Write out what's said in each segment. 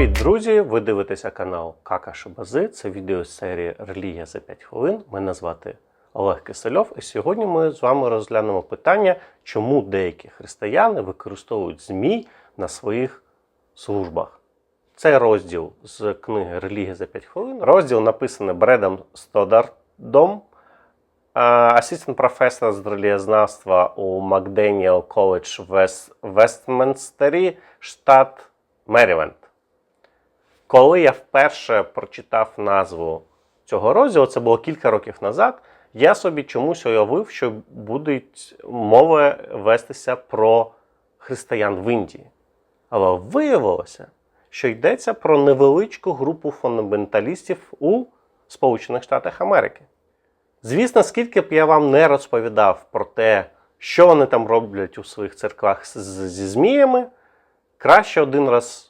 Привіт, друзі! Ви дивитеся канал Кака Шабази. Це відео з серії Релігія за 5 хвилин. Мене звати Олег Кисельов, і сьогодні ми з вами розглянемо питання, чому деякі християни використовують ЗМІ на своїх службах. Це розділ з книги Релігія за 5 хвилин. Розділ написаний Бредом Стодардом, асистент професор з релігієзнавства у Макденіел Коледж в Вес- Вестмінстері, штат Меріленд. Коли я вперше прочитав назву цього розділу, це було кілька років назад, я собі чомусь уявив, що будуть мови вестися про християн в Індії. Але виявилося, що йдеться про невеличку групу фундаменталістів у Сполучених Штатах Америки. Звісно, скільки б я вам не розповідав про те, що вони там роблять у своїх церквах зі зміями, краще один раз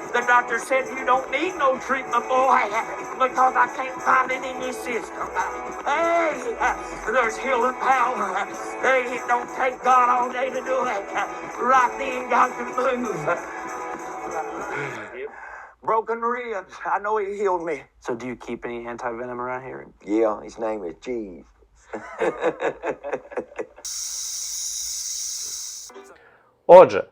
the doctor said, You don't need no treatment, boy, because I can't find it in your system. Hey, there's healing power. Hey, it don't take God all day to do it. Right then, God can move. Broken ribs. I know he healed me. So do you keep any anti-venom around here? Yeah, his name is Cheese. Отже, е,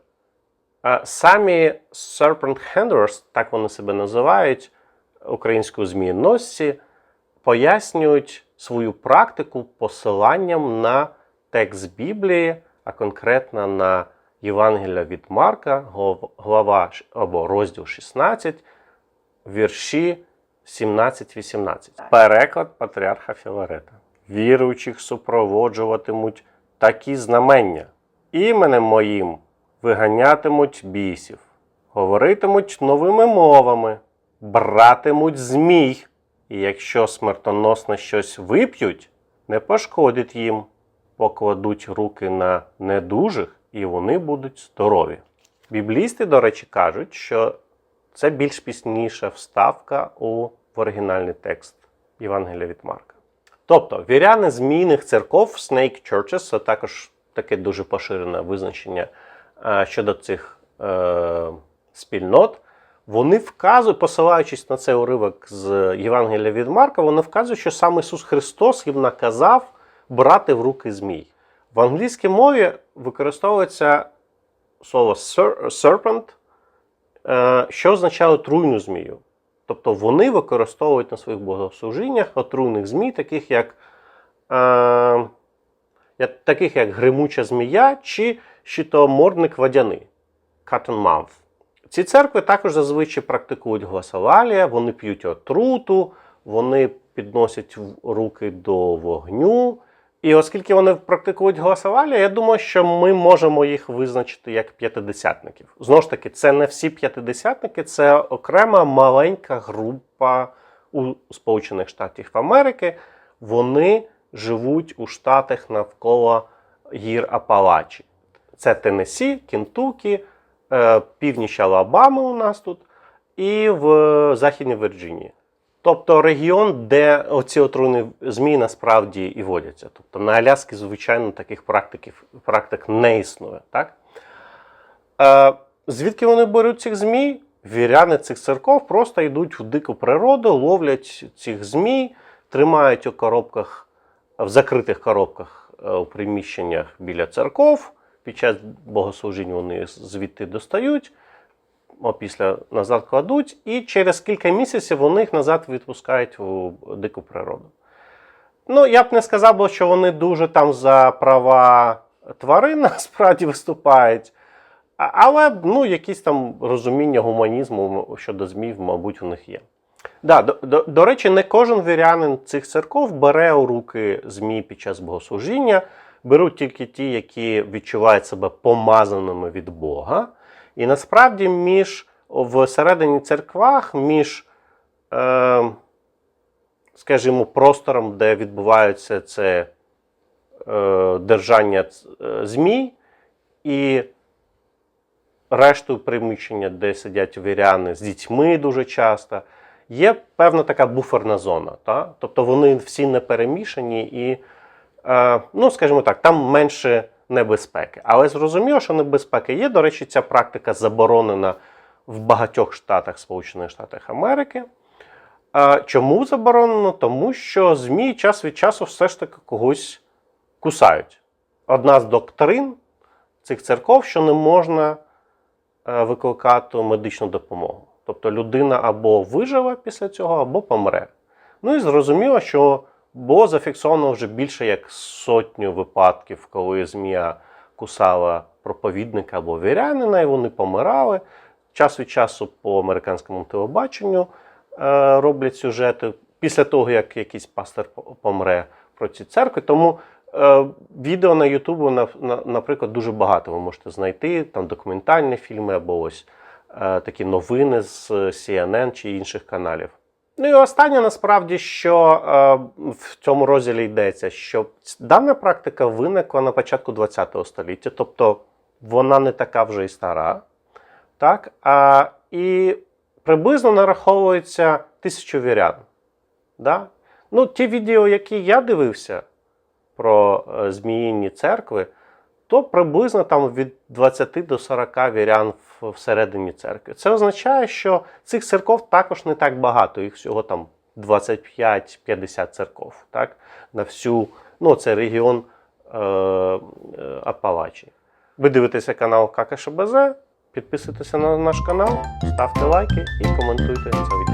самі Serpent Handlers, так вони себе називають, українською змієносці, пояснюють свою практику посиланням на текст Біблії, а конкретно на Євангелія від Марка, глава або розділ 16, вірші 17-18. Переклад патріарха Філарета. Віруючих супроводжуватимуть такі знамення. Іменем моїм виганятимуть бісів, говоритимуть новими мовами, братимуть змій, і якщо смертоносне щось вип'ють, не пошкодить їм, покладуть руки на недужих, і вони будуть здорові. Біблісти, до речі, кажуть, що це більш пізніша вставка у в оригінальний текст Євангелія від Марка. Тобто віряни змійних церков Snake Churches, це також таке дуже поширене визначення щодо цих е, спільнот. Вони вказують, посилаючись на цей уривок з Євангелія від Марка, вони вказують, що сам Ісус Христос їм наказав брати в руки змій. В англійській мові використовується слово ser- serpent, е, що означає отруйну змію. Тобто вони використовують на своїх богослужіннях отруйних змій, таких як, е, таких як гримуча змія чи щитомордник водяний cottonmouth. Ці церкви також зазвичай практикують гласолалія, вони п'ють отруту, вони підносять руки до вогню. І оскільки вони практикують голосування, я думаю, що ми можемо їх визначити як п'ятидесятників. Знову ж таки, це не всі п'ятидесятники, це окрема маленька група у Сполучених Штатів Америки. Вони живуть у штатах навколо гір Апалачі. Це Теннессі, Кентукі, е, північ Алабами у нас тут, і в Західній Вірджинії. Тобто регіон, де оці отруйні змії насправді і водяться. Тобто на Аляскі, звичайно, таких практиків, практик не існує. Так? Е, звідки вони беруть цих змій? Віряни цих церков просто йдуть в дику природу, ловлять цих змій, тримають у коробках, в закритих коробках е, у приміщеннях біля церков. Під час богослужінь вони звідти достають опісля назад кладуть, і через кілька місяців вони їх назад відпускають у дику природу. Ну, я б не сказав, що вони дуже там за права тварин насправді виступають. Але ну, якісь там розуміння гуманізму щодо змів, мабуть, у них є. Да, до, до, до речі, не кожен вірянин цих церков бере у руки змій під час богослужіння. Беруть тільки ті, які відчувають себе помазаними від Бога. І насправді між всередині церквах, між, е, скажімо, простором, де відбувається це е, держання е, змій і решту приміщення, де сидять віряни з дітьми дуже часто, є певна така буферна зона. Та? Тобто вони всі не перемішані і, ну, скажімо так, там менше небезпеки. Але зрозуміло, що небезпека є. До речі, ця практика заборонена в багатьох штатах Сполучених Штатів Америки. Чому заборонено? Тому що ЗМІ час від часу все ж таки когось кусають. Одна з доктрин цих церков, що не можна е, викликати медичну допомогу. Тобто людина або виживе після цього, або помре. Ну і зрозуміло, що було зафіксовано вже більше як сотню випадків, коли змія кусала проповідника або вірянина, і вони помирали. Час від часу по американському телебаченню е, роблять сюжети після того, як якийсь пастор помре про ці церкви. Тому е, відео на Ютубу, на, на, наприклад, дуже багато ви можете знайти. Там документальні фільми або ось е, такі новини з CNN чи інших каналів. Ну і останнє насправді, що е, в цьому розділі йдеться, що дана практика виникла на початку ХХ століття, тобто вона не така вже і стара. Так? А, і приблизно нараховується тисячу вірян. Да? Ну, ті відео, які я дивився про е, зміїні церкви, то приблизно там від 20 до 40 вірян всередині церкви. Це означає, що цих церков також не так багато, їх всього там 25-50 церков. Так? На всю, ну, це регіон е, е, Апалачі. Ви дивитеся канал ККШБЗ, підписуйтеся на наш канал, ставте лайки і коментуйте це відео.